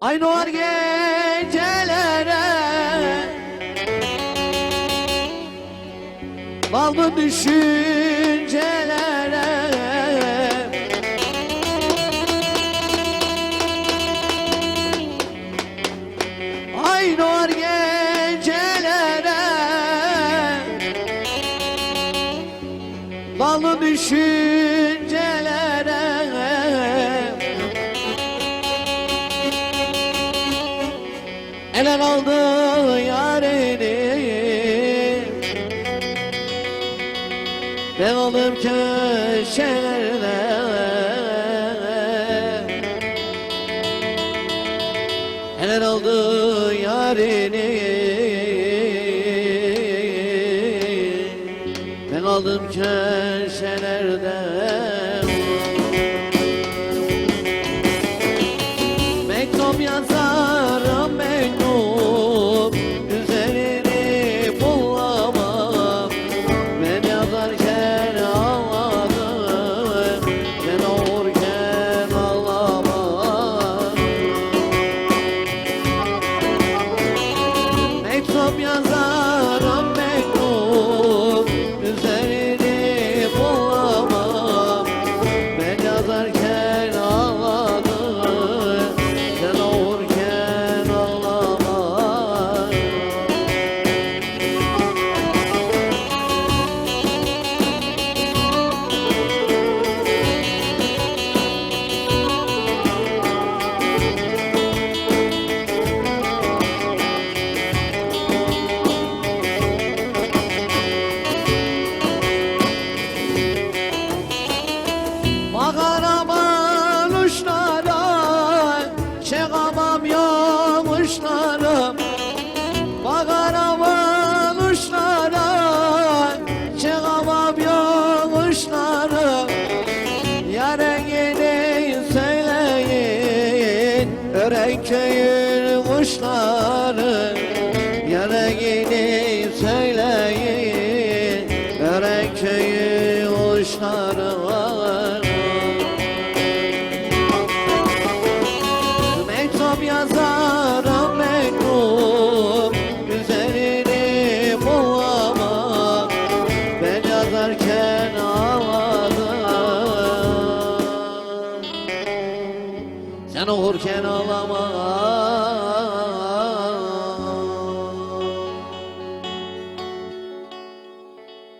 Ay doğar gecelere. Ballı düşüncelere? Ay doğar gecelere. Ballı düşüncelere Ele aldı yarini Ben alım köşelerde Ele aldı yarini Ben aldım köşelerde Örek köyün kuşları Yare gidin söyleyin Örek köyün kuşları var. Mektup yazarım mektup Üzerini bulamam Ben yazarken Sen okurken ağlama.